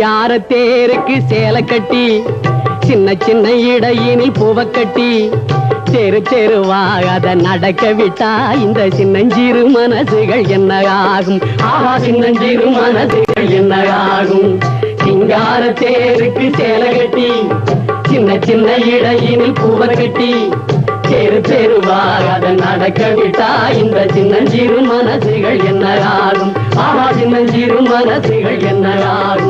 சிங்கார தேருக்கு சேலை கட்டி? சின்ன சின்ன இடையினில் பூவக்கட்டி தெரு தெருவாக அதை நடக்க விட்டா இந்த சின்னஞ்சிறு மனசுகள் என்ன ஆகும்? ஆஹா சின்னஞ்சிறு மனசுகள் என்ன ஆகும்? சிங்கார தேருக்கு சேலை கட்டி. சின்ன சின்ன இடையினில் பூவக்கட்டி தெரு தெருவாக அதை நடக்க விட்டா இந்த சின்னஞ்சிறு மனசுகள் என்ன ஆகும்? ஆஹா சின்னஞ்சிறு மனசுகள் என்ன ஆகும்?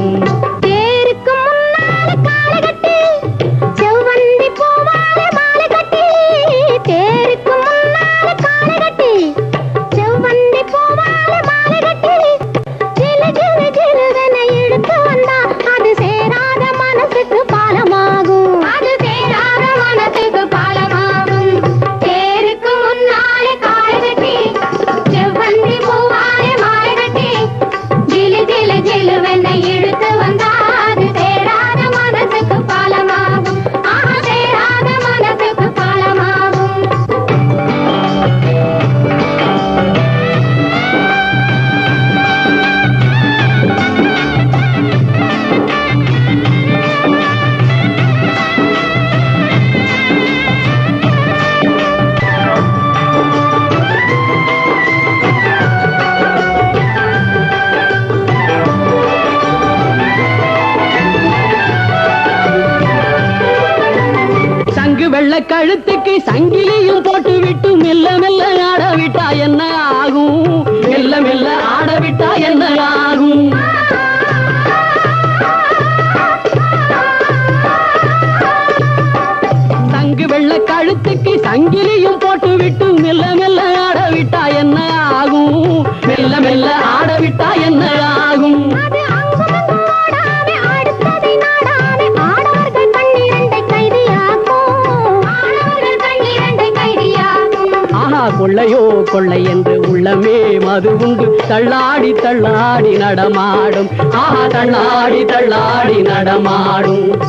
வெள்ள கழுத்துக்கு சங்கிலியும் போட்டு விட்டு மெல்ல மெல்ல கொள்ளையோ கொள்ளை என்று உள்ளமே மது உண்டு. தள்ளாடி தள்ளாடி நடமாடும். ஆஹா தள்ளாடி தள்ளாடி நடமாடும்.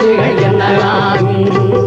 மனசுகள் என்ன